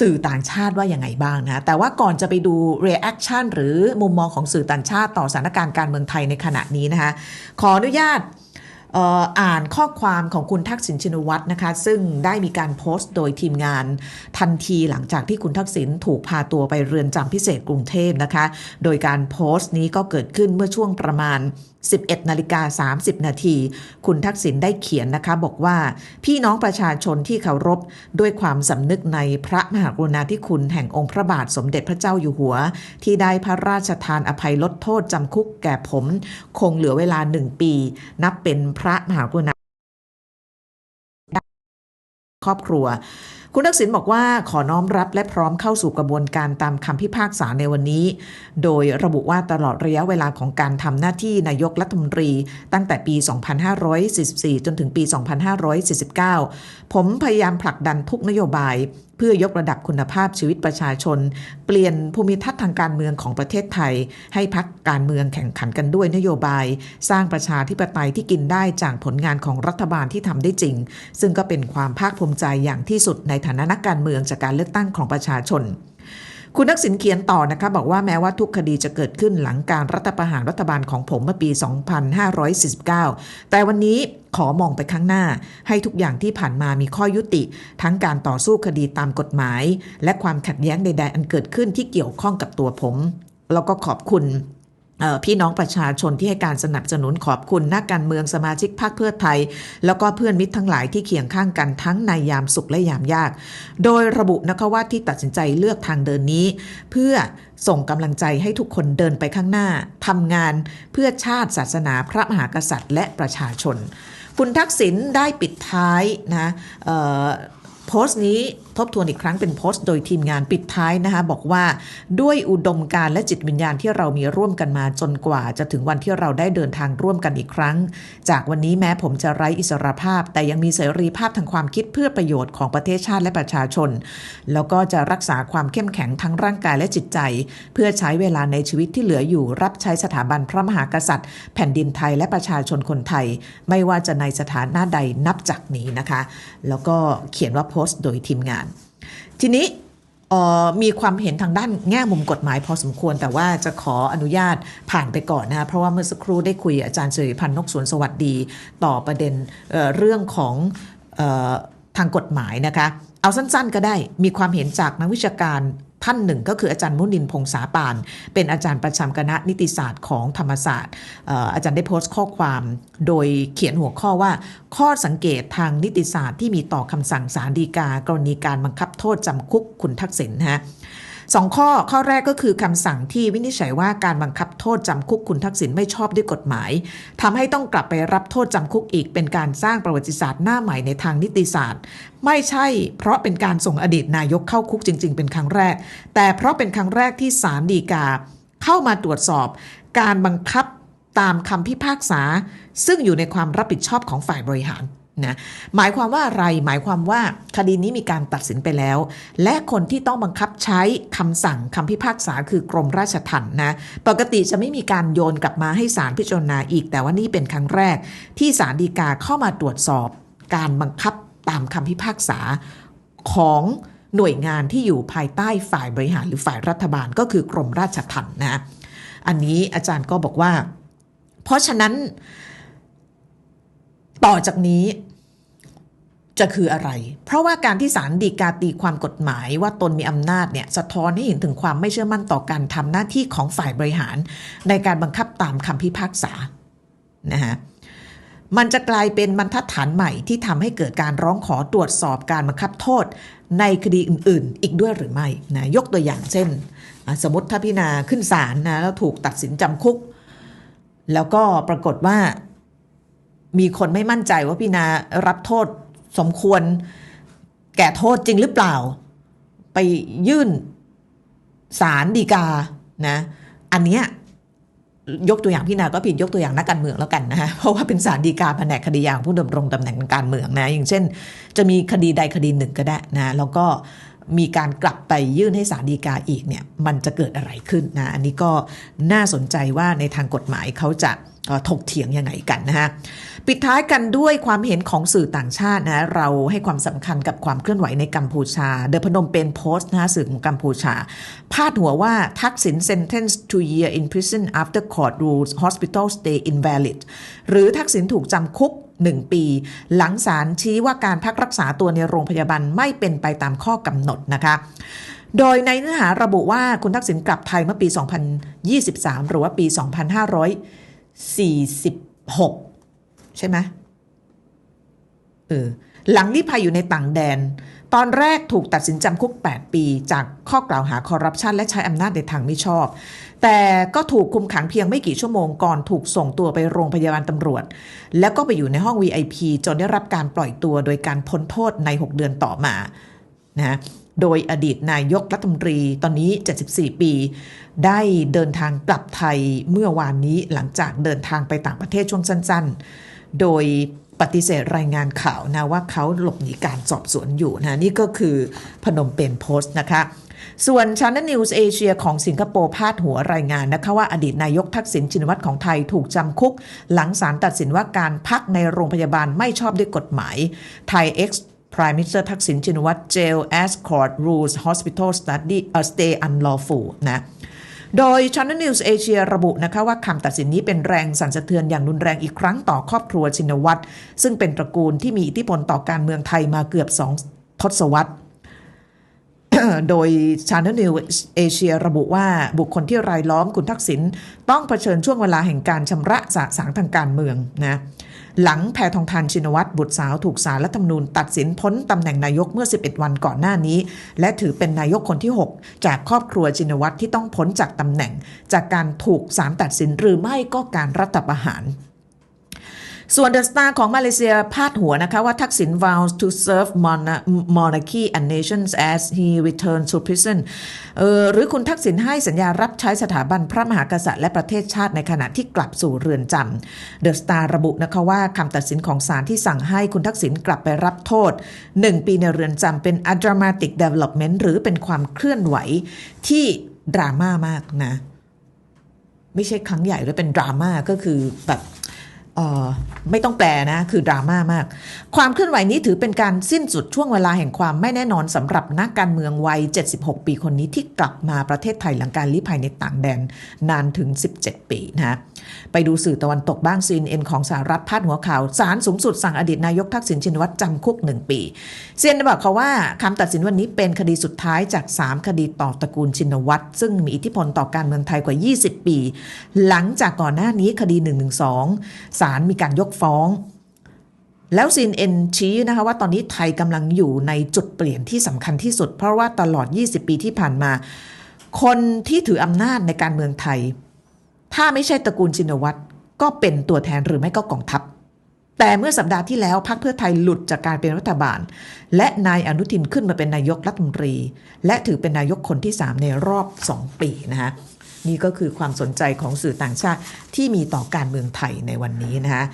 สื่อต่างชาติว่ายังไงบ้างนะแต่ว่าก่อนจะไปดู reaction หรือมุมมองของสื่อต่างชาติต่อสถานการณ์การเมืองไทยในขณะนี้นะคะขออนุญาต อ่อานข้อความของคุณทักษิณชินวัตรนะคะ ซึ่งได้มีการโพสต์โดยทีมงานทันทีหลังจากที่คุณทักษิณถูกพาตัวไปเรือนจำพิเศษกรุงเทพนะคะ โดยการโพสต์นี้ก็เกิดขึ้นเมื่อช่วงประมาณ 11นาฬิกา30 นาที คุณทักษิณได้เขียนนะคะ บอกว่าพี่น้องประชาชนที่เคารพด้วยความสำนึกในพระมหากรุณาธิคุณแห่งองค์พระบาทสมเด็จพระเจ้าอยู่หัว ที่ได้พระราชทานอภัยลดโทษจำคุกแก่ผม คงเหลือเวลาหนึ่งปี นับเป็นพระมหากรุณาครอบครัวคุณทักษิณบอกว่าขอน้อมรับและพร้อมเข้าสู่กระบวนการตามคำพิพากษาในวันนี้ โดยระบุว่าตลอดระยะเวลาของการทำหน้าที่นายกรัฐมนตรี ตั้งแต่ปี 2544 จนถึงปี 2549 ผมพยายามผลักดันทุกนโยบายเพื่อยกระดับคุณภาพชีวิตประชาชน เปลี่ยนภูมิทัศน์ทางการเมืองของประเทศไทย ให้พักการเมืองแข่งขันกันด้วยนโยบาย สร้างประชาธิปไตยที่กินได้จากผลงานของรัฐบาลที่ทำได้จริง ซึ่งก็เป็นความภาคภูมิใจอย่างที่สุดในฐานะนักการเมืองจากการเลือกตั้งของประชาชน คุณทักษิณเขียนต่อนะคะบอกว่าแม้ว่าทุกคดีจะเกิดขึ้นหลังการรัฐประหารรัฐบาลของผมเมื่อปี 2549 แต่วันนี้ขอมองไปข้างหน้า ให้ทุกอย่างที่ผ่านมามีข้อยุติ ทั้งการต่อสู้คดีตามกฎหมาย และความขัดแย้งใด ๆ อันเกิดขึ้นที่เกี่ยวข้องกับตัวผม แล้วก็ขอบคุณ พี่น้องประชาชนที่ให้การสนับสนุนขอบคุณนักการเมืองสมาชิกพรรคเพื่อไทย แล้วก็เพื่อนมิตรทั้งหลายที่เคียงข้างกันทั้งในยามสุขและยามยาก โดยระบุนะคะว่าที่ตัดสินใจเลือกทางเดินนี้ เพื่อส่งกำลังใจให้ทุกคนเดินไปข้างหน้าทำงานเพื่อชาติศาสนาพระมหากษัตริย์ และประชาชน คุณทักษิณได้ปิดท้ายนะ โพสต์นี้ทบทวนอีกครั้งเป็นโพสต์โดยทีมงานปิดท้ายนะคะบอกว่าด้วยอุดมการณ์และจิตวิญญาณที่เรามีร่วมกันมาจนกว่า จะถึงวันที่เราได้เดินทางร่วมกันอีกครั้ง จากวันนี้แม้ผมจะไร้อิสรภาพ แต่ยังมีเสรีภาพทางความคิดเพื่อประโยชน์ของประเทศชาติและประชาชน แล้วก็จะรักษาความเข้มแข็งทั้งร่างกายและจิตใจ เพื่อใช้เวลาในชีวิตที่เหลืออยู่ รับใช้สถาบันพระมหากษัตริย์ แผ่นดินไทยและประชาชนคนไทย ไม่ว่าจะในสถานะใดนับจากนี้นะคะ แล้วก็เขียนว่าโพสต์โดยทีมงาน ทีนี้มีความเห็นทางด้านแง่มุมกฎหมายพอสมควร แต่ว่าจะขออนุญาตผ่านไปก่อนนะคะเพราะว่าเมื่อสักครู่ได้คุยอาจารย์สุริพันธ์นกสวนสวัสดีต่อประเด็นเเรื่องของออทางกฎหมายนะคะ เอาสั้นๆก็ได้มีความเห็นจากนักวิชาการ ท่านหนึ่งก็คืออาจารย์มุนินพงษาปาน เป็นอาจารย์ประจำคณะนิติศาสตร์ของธรรมศาสตร์ อาจารย์ได้โพสต์ข้อความโดยเขียนหัวข้อว่า ข้อสังเกตทางนิติศาสตร์ที่มีต่อคำสั่งศาลฎีกากรณีการบังคับโทษจำคุกคุณทักษิณนะฮะ สองข้อข้อแรกก็คือคำสั่งที่วินิจฉัยว่าการบังคับโทษจำคุกคุณทักษิณไม่ชอบด้วยกฎหมายทำให้ต้องกลับไปรับโทษจำคุกอีก เป็นการสร้างประวัติศาสตร์หน้าใหม่ในทางนิติศาสตร์ ไม่ใช่เพราะเป็นการส่งอดีตนายกเข้าคุกจริง ๆ เป็นครั้งแรก แต่เพราะเป็นครั้งแรกที่ศาลฎีกา เข้ามาตรวจสอบ การบังคับตามคำพิพากษา ซึ่งอยู่ในความรับผิดชอบของฝ่ายบริหาร นะหมายความว่าอะไรหมายความว่าคดีนี้มีการตัดสินไปแล้ว และคนที่ต้องบังคับใช้คำสั่งคำพิพากษาคือกรมราชทัณฑ์นะปกติจะไม่มีการโยนกลับมาให้ศาลพิจารณาอีก แต่ว่านี่เป็นครั้งแรก ที่ศาลฎีกาเข้ามาตรวจสอบ การบังคับตามคำพิพากษาของหน่วยงานที่อยู่ภายใต้ฝ่ายบริหารหรือฝ่ายรัฐบาลก็คือกรมราชทัณฑ์นะอันนี้อาจารย์ก็บอกว่า เพราะฉะนั้นต่อจากนี้ จะคืออะไร เพราะว่าการที่ศาลฎีกาตีความกฎหมายว่าตนมีอำนาจเนี่ยสะท้อนให้เห็นถึงความไม่เชื่อมั่นต่อการทำหน้าที่ของฝ่ายบริหาร ในการบังคับตามคำพิพากษานะฮะมันจะกลายเป็นบรรทัดฐานใหม่ที่ทำให้เกิดการร้องขอตรวจสอบการบังคับโทษ ในคดีอื่น ๆ อีกด้วยหรือไม่นะยกตัวอย่างเช่น สมมติถ้าพินาขึ้นศาลนะแล้วถูกตัดสินจำคุก แล้วก็ปรากฏว่ามีคนไม่มั่นใจว่าพี่นารับโทษ สมควรแก่โทษจริงหรือเปล่า ไปยื่นศาลฎีกานะ อันเนี้ยยกตัวอย่างพี่นาก็ผิดยกตัวอย่างนักการเมืองแล้วกันนะฮะเพราะว่าเป็นศาลฎีกาแผนกคดียางผู้ดำรงตำแหน่งทางการเมืองนะ อย่างเช่น จะมีคดีใดคดีหนึ่งก็ได้นะแล้วก็มีการกลับไปยื่นให้ศาลฎีกาอีกเนี่ยมันจะเกิดอะไรขึ้นนะ อันนี้ก็น่าสนใจว่าในทางกฎหมายเขาจะ ถกเถียงยังไงกันนะฮะปิดท้ายกันด้วยความเห็นของสื่อต่างชาตินะเราให้ความสำคัญกับความเคลื่อนไหวในกัมพูชา เดอะพนมเป็นโพสต์นะสื่อของกัมพูชา พาดหัวว่าทักษิณ sentenced to year in prison after court rules hospital stay invalid หรือทักษิณถูกจำคุก1ปี หลังศาลชี้ว่าการพักรักษาตัวในโรงพยาบาลไม่เป็นไปตามข้อกำหนดนะคะโดยในเนื้อหาระบุว่าคุณทักษิณกลับไทยเมื่อปี 2023 หรือว่าปี 46 ใช่ไหมเออหลังลี้ภัยอยู่ในต่างแดน ตอนแรกถูกตัดสินจำคุก 8 ปี จากข้อกล่าวหาคอร์รัปชันและใช้อำนาจในทางไม่ชอบ แต่ก็ถูกคุมขังเพียงไม่กี่ชั่วโมงก่อนถูกส่งตัวไปโรงพยาบาลตำรวจ แล้วก็ไปอยู่ในห้อง VIP จนได้รับการปล่อยตัวโดยการพ้นโทษใน 6 เดือนต่อมานะ โดยอดีตนายกรัฐมนตรีตอนนี้ 74 ปี ได้เดินทางกลับไทยเมื่อวานนี้หลังจากเดินทางไปต่างประเทศช่วงสั้น ๆ โดยปฏิเสธรายงานข่าวนะว่าเขาหลบหนีการสอบสวนอยู่นะนี่ก็คือพนมเปญโพสต์นะคะ ส่วน Channel News Asia ของสิงคโปร์พาดหัวรายงานนะคะว่าอดีตนายกทักษิณชินวัตรของไทยถูกจำคุก หลังศาลตัดสินว่าการพักในโรงพยาบาลไม่ชอบด้วยกฎหมายไทย X Prime Minister ทักษิณชินวัตร jail as court rules hospital study uh, stay unlawful นะโดย Channel News Asia ระบุนะคะว่าคำตัดสินนี้เป็นแรงสั่นสะเทือนอย่างรุนแรงอีกครั้งต่อครอบครัวชินวัตรซึ่งเป็นตระกูลที่มีอิทธิพลต่อการเมืองไทยมาเกือบสองทศวรรษ โดย Channel News Asia ระบุว่าบุคคลที่รายล้อมคุณทักษิณต้องเผชิญช่วงเวลาแห่งการชำระสะสางทางการเมืองนะหลังแพทองทานชินวัตรบุตรสาวถูกสารรัฐธรรมนูญตัดสินพ้นตำแหน่งนายกเมื่อ 11 วันก่อนหน้านี้ และถือเป็นนายกคนที่ 6 จากครอบครัวชินวัตรที่ต้องพ้นจากตำแหน่ง จากการถูกศาลตัดสินหรือไม่ก็การรัฐประหาร ส่วนเดอะสตาร์ของมาเลเซียพาดหัวนะคะว่าทักษิณ vows to serve monarchy and nations as he returns to prison เออหรือคุณทักษิณให้สัญญารับใช้สถาบันพระมหากษัตริย์และประเทศชาติในขณะที่กลับสู่เรือนจำเดอะสตาร์ระบุนะคะว่าคำตัดสินของศาลที่สั่งให้คุณทักษิณกลับไปรับโทษ 1 ปีในเรือนจำเป็น a dramatic development หรือเป็นความเคลื่อนไหวที่ดราม่ามากนะ ไม่ใช่ครั้งใหญ่เลยเป็นดราม่าก็คือแบบ ไม่ต้องแปลนะ คือดราม่ามาก ความเคลื่อนไหวนี้ถือเป็นการสิ้นสุดช่วงเวลาแห่งความไม่แน่นอนสำหรับนักการเมืองวัย 76 ปีคนนี้ที่กลับมาประเทศไทยหลังการลี้ภัยในต่างแดนนานถึง 17 ปีนะไปดูสื่อตะวันตกบ้าง CNN ของสหรัฐพาดหัวข่าวศาลสูงสุดสั่งอดีตนายกทักษิณชินวัตรจำคุก 1 ปี CNN บอกเขาว่าคำตัดสินวันนี้เป็นคดีสุดท้ายจาก 3 คดีต่อตระกูลชินวัตรซึ่งมีอิทธิพลต่อการเมืองไทยกว่า 20 ปี หลังจากก่อนหน้านี้คดี112าลมีการยกฟ้อง แล้ว CNN ชี้นะคะว่าตอนนี้ไทยกำลังอยู่ในจุดเปลี่ยนที่สำคัญที่สุด เพราะว่าตลอด 20 ปีที่ผ่านมา คนที่ถืออำนาจในการเมืองไทย ถ้าไม่ใช่ตระกูลชินวัตรก็เป็นตัวแทนหรือไม่ก็กองทัพแต่เมื่อสัปดาห์ที่แล้วพรรคเพื่อไทยหลุดจากการเป็นรัฐบาล และนายอนุทินขึ้นมาเป็นนายกรัฐมนตรี และถือเป็นนายกคนที่ 3 ในรอบ 2 ปีนะคะ นี่ก็คือความสนใจของสื่อต่างชาติที่มีต่อการเมืองไทยในวันนี้นะคะ